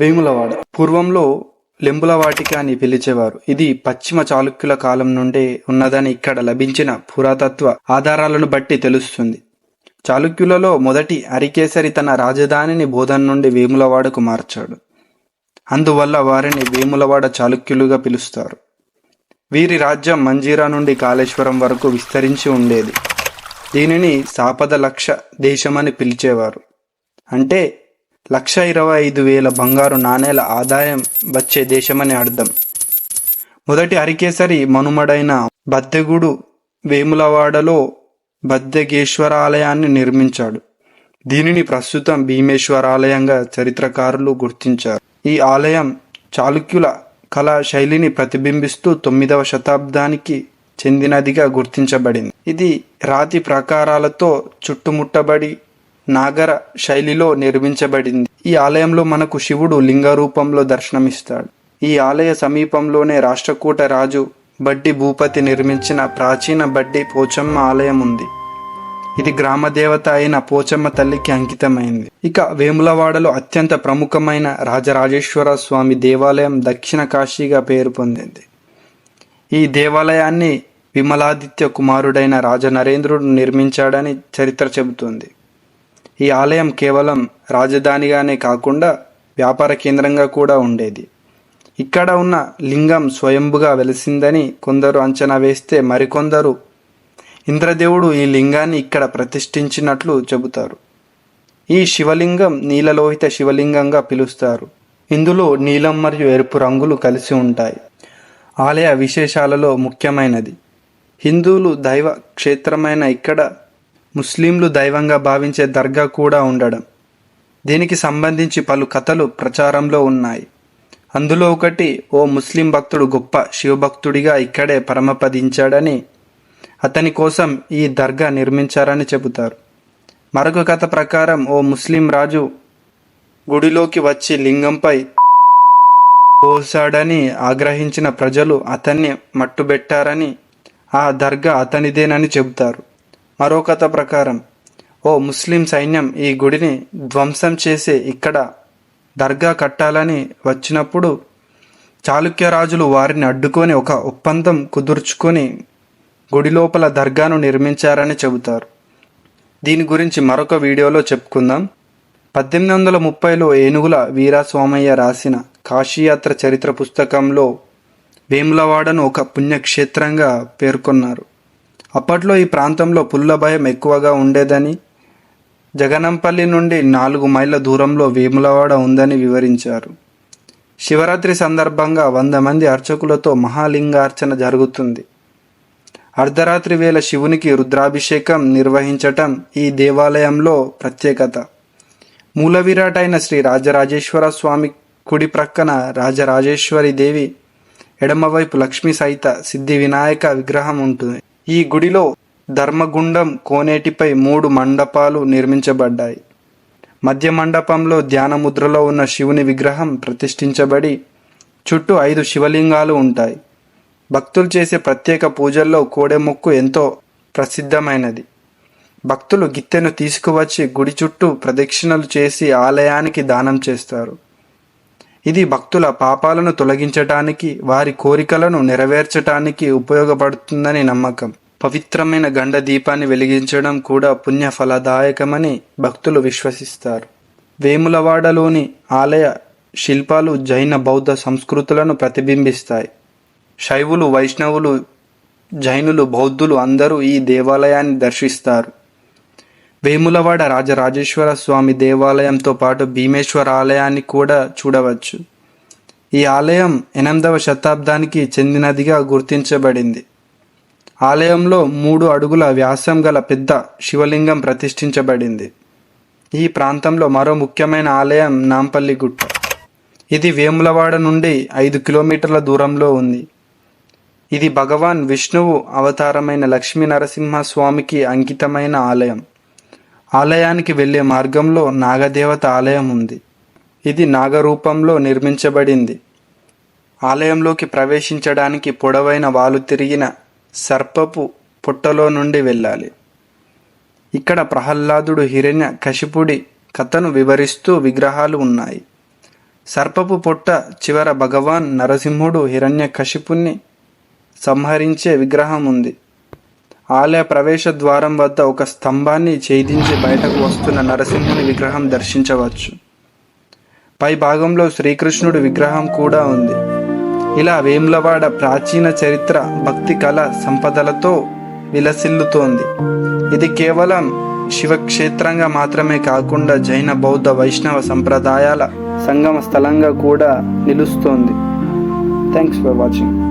వేములవాడ. పూర్వంలో లెంబులవాటిక అని పిలిచేవారు. ఇది పశ్చిమ చాళుక్యుల కాలం నుండే ఉన్నదని ఇక్కడ లభించిన పురాతత్వ ఆధారాలను బట్టి తెలుస్తుంది. చాళుక్యులలో మొదటి అరికేసరి తన రాజధానిని బోధన్ నుండి వేములవాడకు మార్చాడు. అందువల్ల వారిని వేములవాడ చాళుక్యులుగా పిలుస్తారు. వీరి రాజ్యం మంజీరా నుండి కాళేశ్వరం వరకు విస్తరించి ఉండేది. దీనిని సాపద లక్ష దేశమని పిలిచేవారు. అంటే లక్ష ఇరవై ఐదు వేల బంగారు నాణేల ఆదాయం వచ్చే దేశమని అర్థం. మొదటి హరికేసరి మనుమడైన బద్దెగుడు వేములవాడలో బద్దెగేశ్వర ఆలయాన్ని నిర్మించాడు. దీనిని ప్రస్తుతం భీమేశ్వర ఆలయంగా చరిత్రకారులు గుర్తించారు. ఈ ఆలయం చాళుక్యుల కళా శైలిని ప్రతిబింబిస్తూ తొమ్మిదవ శతాబ్దానికి చెందినదిగా గుర్తించబడింది. ఇది రాతి ప్రాకారాలతో చుట్టుముట్టబడి నాగర శైలిలో నిర్మించబడింది. ఈ ఆలయంలో మనకు శివుడు లింగ రూపంలో దర్శనమిస్తాడు. ఈ ఆలయ సమీపంలోనే రాష్ట్రకూట రాజు బడ్డి భూపతి నిర్మించిన ప్రాచీన బడ్డి పోచమ్మ ఆలయం ఉంది. ఇది గ్రామదేవత అయిన పోచమ్మ తల్లికి అంకితమైంది. ఇక వేములవాడలో అత్యంత ప్రముఖమైన రాజరాజేశ్వర స్వామి దేవాలయం దక్షిణ కాశీగా పేరు పొందింది. ఈ దేవాలయాన్ని విమలాదిత్య కుమారుడైన రాజనరేంద్రుడు నిర్మించాడని చరిత్ర చెబుతుంది. ఈ ఆలయం కేవలం రాజధానిగానే కాకుండా వ్యాపార కేంద్రంగా కూడా ఉండేది. ఇక్కడ ఉన్న లింగం స్వయంభుగా వెలిసిందని కొందరు అంచనా వేస్తే మరికొందరు ఇంద్రదేవుడు ఈ లింగాన్ని ఇక్కడ ప్రతిష్ఠించినట్లు చెబుతారు. ఈ శివలింగం నీలలోహిత శివలింగంగా పిలుస్తారు. ఇందులో నీలం మరియు ఎరుపు రంగులు కలిసి ఉంటాయి. ఆలయ విశేషాలలో ముఖ్యమైనది. హిందువులు దైవ క్షేత్రమైన ఇక్కడ ముస్లింలు దైవంగా భావించే దర్గా కూడా ఉండడం. దీనికి సంబంధించి పలు కథలు ప్రచారంలో ఉన్నాయి. అందులో ఒకటి ఓ ముస్లిం భక్తుడు గొప్ప శివభక్తుడిగా ఇక్కడే పరమపదించాడని అతని కోసం ఈ దర్గా నిర్మించారని చెబుతారు. మరొక కథ ప్రకారం ఓ ముస్లిం రాజు గుడిలోకి వచ్చి లింగంపై పోసాడని ఆగ్రహించిన ప్రజలు అతన్ని మట్టుబెట్టారని ఆ దర్గా అతనిదేనని చెబుతారు. మరో కథ ప్రకారం ఓ ముస్లిం సైన్యం ఈ గుడిని ధ్వంసం చేసి ఇక్కడ దర్గా కట్టాలని వచ్చినప్పుడు చాళుక్య రాజులు వారిని అడ్డుకొని ఒక ఒప్పందం కుదుర్చుకొని గుడి లోపల దర్గాను నిర్మించారని చెబుతారు. దీని గురించి మరొక వీడియోలో చెప్పుకుందాం. పద్దెనిమిది వందల ముప్పైలో ఏనుగుల వీరాస్వామయ్య రాసిన కాశీయాత్ర చరిత్ర పుస్తకంలో వేములవాడను ఒక పుణ్యక్షేత్రంగా పేర్కొన్నారు. అప్పట్లో ఈ ప్రాంతంలో పుల్ల భయం ఎక్కువగా ఉండేదని జగనంపల్లి నుండి నాలుగు మైళ్ళ దూరంలో వేములవాడ ఉందని వివరించారు. శివరాత్రి సందర్భంగా వంద మంది అర్చకులతో మహాలింగార్చన జరుగుతుంది. అర్ధరాత్రి వేళ శివునికి రుద్రాభిషేకం నిర్వహించటం ఈ దేవాలయంలో ప్రత్యేకత. మూల విరాటైన శ్రీ రాజరాజేశ్వర స్వామి కుడి ప్రక్కన రాజరాజేశ్వరి దేవి ఎడమవైపు లక్ష్మీ సహిత సిద్ధి వినాయక విగ్రహం ఉంటుంది. ఈ గుడిలో ధర్మగుండం కోనేటిపై మూడు మండపాలు నిర్మించబడ్డాయి. మధ్య మండపంలో ధ్యానముద్రలో ఉన్న శివుని విగ్రహం ప్రతిష్ఠించబడి చుట్టూ ఐదు శివలింగాలు ఉంటాయి. భక్తులు చేసే ప్రత్యేక పూజల్లో కోడెముక్కు ఎంతో ప్రసిద్ధమైనది. భక్తులు గిత్తెను తీసుకువచ్చి గుడి చుట్టూ ప్రదక్షిణలు చేసి ఆలయానికి దానం చేస్తారు. ఇది భక్తుల పాపాలను తొలగించటానికి వారి కోరికలను నెరవేర్చటానికి ఉపయోగపడుతుందని నమ్మకం. పవిత్రమైన గండ దీపాన్ని వెలిగించడం కూడా పుణ్య ఫలదాయకమని భక్తులు విశ్వసిస్తారు. వేములవాడలోని ఆలయ శిల్పాలు జైన బౌద్ధ సంస్కృతులను ప్రతిబింబిస్తాయి. శైవులు వైష్ణవులు జైనులు బౌద్ధులు అందరూ ఈ దేవాలయాన్ని దర్శిస్తారు. వేములవాడ రాజరాజేశ్వర స్వామి దేవాలయంతో పాటు భీమేశ్వర ఆలయాన్ని కూడా చూడవచ్చు. ఈ ఆలయం ఎనిమిదవ శతాబ్దానికి చెందినదిగా గుర్తించబడింది. ఆలయంలో మూడు అడుగుల వ్యాసం గల పెద్ద శివలింగం ప్రతిష్ఠించబడింది. ఈ ప్రాంతంలో మరో ముఖ్యమైన ఆలయం నాంపల్లి గుట్ట ఇది వేములవాడ నుండి ఐదు కిలోమీటర్ల దూరంలో ఉంది. ఇది భగవాన్ విష్ణువు అవతారమైన లక్ష్మీ నరసింహస్వామికి అంకితమైన ఆలయం. ఆలయానికి వెళ్ళే మార్గంలో నాగదేవత ఆలయం ఉంది. ఇది నాగరూపంలో నిర్మించబడింది. ఆలయంలోకి ప్రవేశించడానికి పొడవైన వాలు తిరిగిన సర్పపు పుట్టలో నుండి వెళ్ళాలి. ఇక్కడ ప్రహ్లాదుడు హిరణ్య కశిపుడి కథను వివరిస్తూ విగ్రహాలు ఉన్నాయి. సర్పపు పొట్ట చివర భగవాన్ నరసింహుడు హిరణ్య కశిపుణ్ణి సంహరించే విగ్రహం ఉంది. ఆలయ ప్రవేశ ద్వారం వద్ద ఒక స్తంభాన్ని ఛేదించి బయటకు వస్తున్న నరసింహుని విగ్రహం దర్శించవచ్చు. పై భాగంలో శ్రీకృష్ణుడి విగ్రహం కూడా ఉంది. ఇలా వేములవాడ ప్రాచీన చరిత్ర భక్తి కళ సంపదలతో విలసిల్లుతోంది. ఇది కేవలం శివక్షేత్రంగా మాత్రమే కాకుండా జైన బౌద్ధ వైష్ణవ సంప్రదాయాల సంగమ స్థలంగా కూడా నిలుస్తోంది. Thanks for watching